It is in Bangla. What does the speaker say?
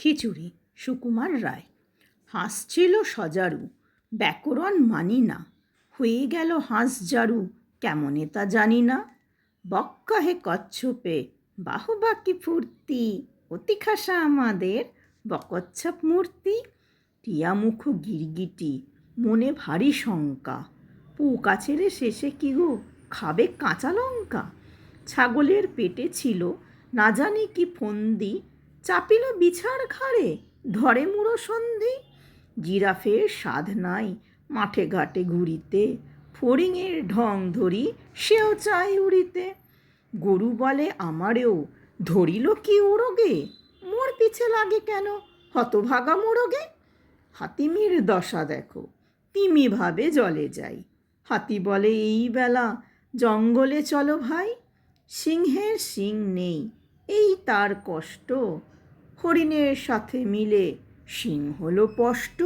খিচুড়ি, সুকুমার রায়। হাসছিল সজারু, ব্যাকরণ মানি না। হয়ে গেল হাঁস জারু, কেমনে তা জানি না। বক্কাহে কচ্ছপে বাহুবাকি ফুর্তি, অতি খাসা আমাদের বকচ্ছপ মূর্তি। টিয়ামুখ গিরগিটি, মনে ভারী শঙ্কা। পোকা ছেড়ে শেষে কি গো, খাবে কাঁচা লঙ্কা। ছাগলের পেটে ছিল, না জানি কি ফন্দি চাপিল বিছার ঘাড়ে, ধরে মুড়ো সন্ধি। জিরাফের স্বাদ নাই মাঠে ঘাটে ঘুরিতে ফড়িংয়ের ঢং ধরি সেও চায় উড়িতে। গরু বলে আমারেও, ধরিল কি উড়োগে? মোর পিছে লাগে কেন? হতভাগা মোড়োগে? হাতিমির দশা দেখো তিমি ভাবে জলে যাই। হাতি বলে এই বেলা, জঙ্গলে চলো ভাই। সিংহের সিং নেই, এই তার কষ্ট। হরিণের সাথে মিলে সিং হলো স্পষ্ট